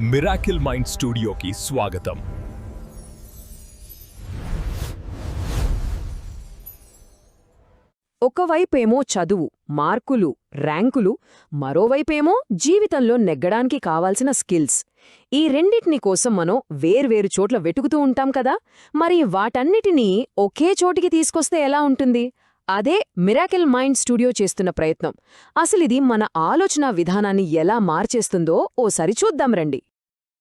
Miracle mind స్టూడియోకి స్వాగతం. ఒకవైపేమో చదువు మార్కులు ర్యాంకులు మరోవైపేమో జీవితంలో నెగ్గడానికి కావాల్సిన స్కిల్స్. ఈ రెండిటిని కోసం మనం వేర్వేరు చోట్ల వెతుకుతూ ఉంటాం కదా మరి వాటన్నిటినీ ఒకే చోటికి తీసుకొస్తే ఎలా ఉంటుంది? అదే మిరాకిల్ మైండ్ స్టూడియో చేస్తున్న ప్రయత్నం. అసలిది మన ఆలోచనా విధానాన్ని ఎలా మార్చేస్తుందో ఓసారి చూద్దాం రండి.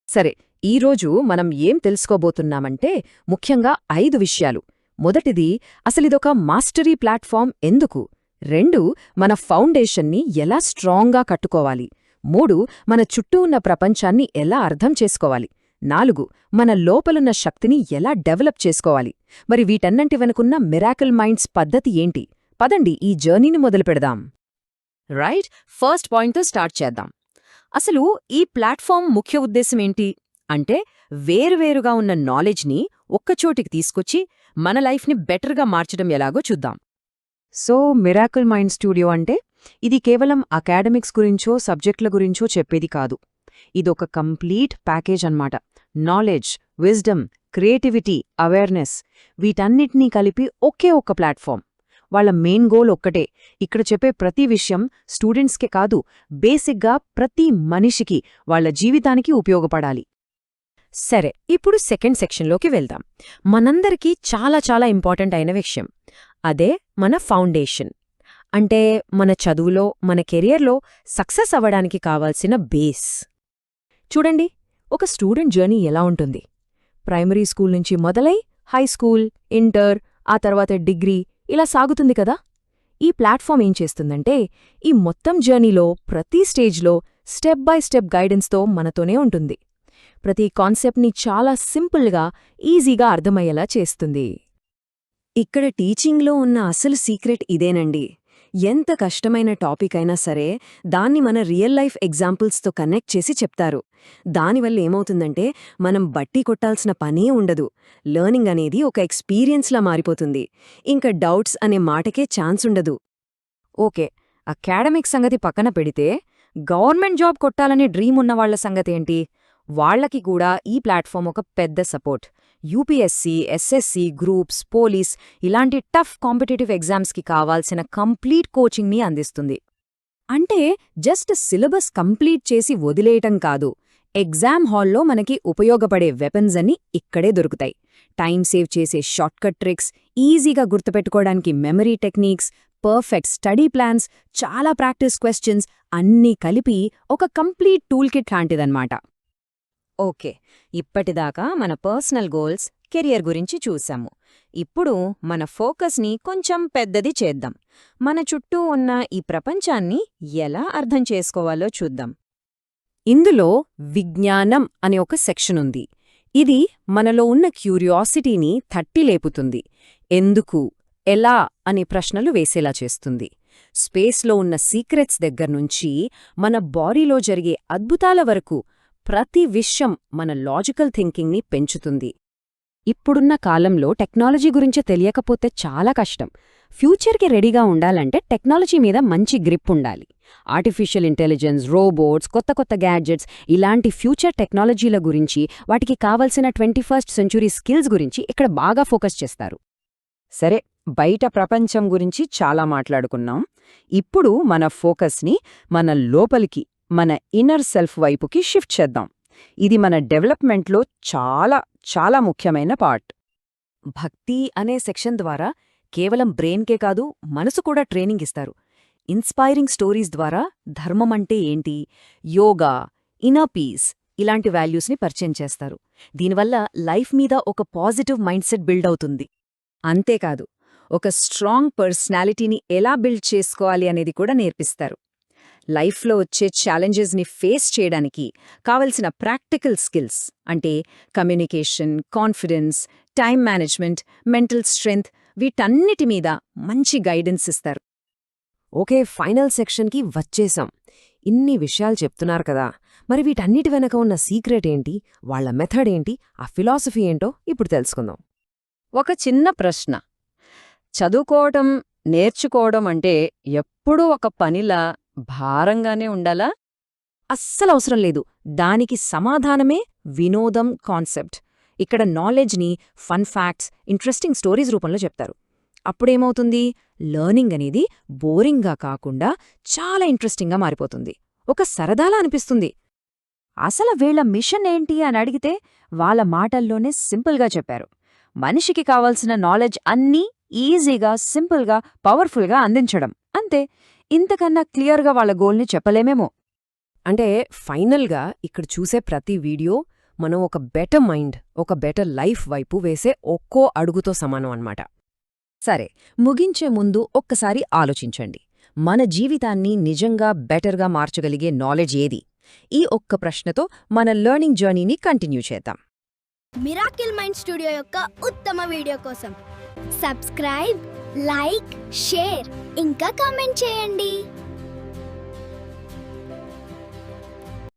సరే ఈరోజు మనం ఏం తెలుసుకోబోతున్నామంటే ముఖ్యంగా ఐదు విషయాలు. మొదటిది అసలిదొక మాస్టరీ ప్లాట్ఫామ్ ఎందుకు? రెండు మన ఫౌండేషన్ని ఎలా స్ట్రాంగ్గా కట్టుకోవాలి? మూడు మన చుట్టూ ఉన్న ప్రపంచాన్ని ఎలా అర్థం చేసుకోవాలి? నాలుగు మన లోపలున్న శక్తిని ఎలా డెవలప్ చేసుకోవాలి? మరి వీటన్నంటి వెనుకున్న మిరాకిల్ మైండ్స్ పద్ధతి ఏంటి? పదండి ఈ జర్నీని మొదలుపెడదాం రైట్ ఫస్ట్ పాయింట్తో స్టార్ట్ చేద్దాం. అసలు ఈ ప్లాట్ఫామ్ ముఖ్య ఉద్దేశం ఏంటి? అంటే వేరువేరుగా ఉన్న నాలెడ్జ్ని ఒక్కచోటికి తీసుకొచ్చి మన లైఫ్ని బెటర్గా మార్చడం ఎలాగో చూద్దాం. సో మిరాకిల్ మైండ్ స్టూడియో అంటే ఇది కేవలం అకాడమిక్స్ గురించో సబ్జెక్టుల గురించో చెప్పేది కాదు. ఇదొక కంప్లీట్ ప్యాకేజ్ అన్నమాట. నాలెడ్జ్ విజ్డమ్ క్రియేటివిటీ అవేర్నెస్ వీటన్నిటినీ కలిపి ఒకే ఒక్క ప్లాట్ఫామ్. వాళ్ళ మెయిన్ గోల్ ఒక్కటే. ఇక్కడ చెప్పే ప్రతి విషయం స్టూడెంట్స్కే కాదు బేసిక్గా ప్రతి మనిషికి వాళ్ళ జీవితానికి ఉపయోగపడాలి. సరే ఇప్పుడు సెకండ్ సెక్షన్లోకి వెళ్దాం. మనందరికీ చాలా చాలా ఇంపార్టెంట్ అయిన విషయం. అదే మన ఫౌండేషన్. అంటే మన చదువులో మన కెరియర్లో సక్సెస్ అవ్వడానికి కావాల్సిన బేస్. చూడండి ఒక స్టూడెంట్ జర్నీ ఎలా ఉంటుంది. ప్రైమరీ స్కూల్ నుంచి మొదలై హై స్కూల్ ఇంటర్ ఆ తర్వాత డిగ్రీ ఇలా సాగుతుంది కదా. ఈ ప్లాట్ఫామ్ ఏం చేస్తుందంటే ఈ మొత్తం జర్నీలో ప్రతి స్టేజ్లో స్టెప్ బై స్టెప్ గైడెన్స్తో మనతోనే ఉంటుంది. ప్రతి కాన్సెప్ట్ని చాలా సింపుల్గా ఈజీగా అర్థమయ్యేలా చేస్తుంది. ఇక్కడ టీచింగ్లో ఉన్న అసలు సీక్రెట్ ఇదేనండి. ఎంత కష్టమైన టాపిక్ అయినా సరే దాన్ని మన రియల్ లైఫ్ ఎగ్జాంపుల్స్తో కనెక్ట్ చేసి చెప్తారు. దానివల్ల ఏమవుతుందంటే మనం బట్టి కొట్టాల్సిన పనే ఉండదు. లెర్నింగ్ అనేది ఒక ఎక్స్పీరియన్స్లా మారిపోతుంది. ఇంకా డౌట్స్ అనే మాటకే ఛాన్స్ ఉండదు. ఓకే అకాడమిక్ సంగతి పక్కన పెడితే గవర్నమెంట్ జాబ్ కొట్టాలనే డ్రీమ్ ఉన్నవాళ్ళ సంగతేంటి? వాళ్ళకి కూడా ఈ ప్లాట్ఫామ్ ఒక పెద్ద support. UPSC SSC groups police ఇలాంటి టఫ్ కాంపిటేటివ్ ఎగ్జామ్స్కి కావాల్సిన కంప్లీట్ కోచింగ్ని అందిస్తుంది. అంటే జస్ట్ సిలబస్ కంప్లీట్ చేసి వదిలేయటం కాదు. ఎగ్జామ్ హాల్లో మనకి ఉపయోగపడే వెపన్స్ అన్ని ఇక్కడే దొరుకుతాయి. టైం సేవ్ చేసే షార్ట్కట్ ట్రిక్స్ ఈజీగా గుర్తుపెట్టుకోవడానికి memory techniques perfect study plans చాలా ప్రాక్టీస్ క్వశ్చన్స్ అన్నీ కలిపి ఒక కంప్లీట్ టూల్ కిట్ లాంటిదన్నమాట. ఓకే ఇప్పటిదాకా మన పర్సనల్ గోల్స్ కెరియర్ గురించి చూశాము ఇప్పుడు మన ఫోకస్ని కొంచెం పెద్దది చేద్దాం. మన చుట్టూ ఉన్న ఈ ప్రపంచాన్ని ఎలా అర్థం చేసుకోవాలో చూద్దాం. ఇందులో విజ్ఞానం అనే ఒక సెక్షన్ ఉంది. ఇది మనలో ఉన్న క్యూరియాసిటీని తట్టిలేపుతుంది ఎందుకు ఎలా అనే ప్రశ్నలు వేసేలా చేస్తుంది. స్పేస్లో ఉన్న సీక్రెట్స్ దగ్గర్నుంచి మన బాడీలో జరిగే అద్భుతాల వరకు ప్రతి విషయం మన లాజికల్ థింకింగ్ని పెంచుతుంది. ఇప్పుడున్న కాలంలో టెక్నాలజీ గురించి తెలియకపోతే చాలా కష్టం. ఫ్యూచర్కి రెడీగా ఉండాలంటే టెక్నాలజీ మీద మంచి గ్రిప్ ఉండాలి. ఆర్టిఫిషియల్ ఇంటెలిజెన్స్ రోబోట్స్ కొత్త కొత్త గ్యాడ్జెట్స్ ఇలాంటి ఫ్యూచర్ టెక్నాలజీల గురించి వాటికి కావలసిన ట్వంటీ ఫస్ట్ సెంచురీ స్కిల్స్ గురించి ఇక్కడ బాగా ఫోకస్ చేస్తారు. సరే బయట ప్రపంచం గురించి చాలా మాట్లాడుకున్నాం. ఇప్పుడు మన ఫోకస్ని మన లోపలికి మన ఇన్నర్ సెల్ఫ్ వైపుకి షిఫ్ట్ చేద్దాం. ఇది మన డెవలప్మెంట్లో చాలా చాలా ముఖ్యమైన పార్ట్ భక్తి అనే సెక్షన్ ద్వారా కేవలం బ్రెయిన్కే కాదు మనసు కూడా ట్రైనింగ్ ఇస్తారు. ఇన్స్పైరింగ్ స్టోరీస్ ద్వారా ధర్మం అంటే ఏంటి? యోగా ఇనర్ పీస్ ఇలాంటి వాల్యూస్ని పరిచయం చేస్తారు. దీనివల్ల లైఫ్ మీద ఒక పాజిటివ్ మైండ్ సెట్ బిల్డ్ అవుతుంది. అంతేకాదు ఒక స్ట్రాంగ్ పర్సనాలిటీని ఎలా బిల్డ్ చేసుకోవాలి అనేది కూడా నేర్పిస్తారు. లైఫ్లో వచ్చే ఛాలెంజెస్ని ఫేస్ చేయడానికి కావలసిన ప్రాక్టికల్ స్కిల్స్ అంటే communication confidence time management mental strength వీటన్నిటి మీద మంచి గైడెన్స్ ఇస్తారు. ఓకే ఫైనల్ సెక్షన్కి వచ్చేసాం. ఇన్ని విషయాలు చెప్తున్నారు కదా మరి వీటన్నిటి వెనక ఉన్న సీక్రెట్ ఏంటి? వాళ్ళ మెథడ్ ఏంటి? ఆ ఫిలాసఫీ ఏంటో ఇప్పుడు తెలుసుకుందాం. ఒక చిన్న ప్రశ్న. చదువుకోవటం నేర్చుకోవడం అంటే ఎప్పుడూ ఒక పనిలా భారంగానే ఉండాలా? అస్సలవసరం లేదు. దానికి సమాధానమే వినోదం కాన్సెప్ట్. ఇక్కడ నాలెడ్జ్ని ఫన్ ఫ్యాక్ట్స్ ఇంట్రెస్టింగ్ స్టోరీస్ రూపంలో చెప్తారు. అప్పుడేమవుతుంది? లర్నింగ్ అనేది బోరింగ్గా కాకుండా చాలా ఇంట్రెస్టింగ్గా మారిపోతుంది. ఒక సరదాలా అనిపిస్తుంది. అసలు వీళ్ళ మిషన్ ఏంటి అని అడిగితే వాళ్ళ మాటల్లోనే సింపుల్గా చెప్పారు. మనిషికి కావాల్సిన నాలెడ్జ్ అన్నీ ఈజీగా సింపుల్గా పవర్ఫుల్గా అందించడం. అంతే. ఇంతకన్నా క్లియర్గా వాళ్ళ గోల్ని చెప్పలేమేమో. అంటే ఫైనల్గా ఇక్కడ చూసే ప్రతి వీడియో మనం ఒక బెటర్ మైండ్ ఒక బెటర్ లైఫ్ వైపు వేసే ఒక్కో అడుగుతో సమానం అన్నమాట. సరే ముగించే ముందు ఒక్కసారి ఆలోచించండి. మన జీవితాన్ని నిజంగా బెటర్గా మార్చగలిగే నాలెడ్జ్ ఏది? ఈ ఒక్క ప్రశ్నతో మన లెర్నింగ్ జర్నీని కంటిన్యూ చేద్దాం. మిరాకిల్ మైండ్ స్టూడియో యొక్క ఉత్తమ వీడియో కోసం సబ్స్క్రైబ్ లైక్ షేర్ ఇంకా కామెంట్ చేయండి.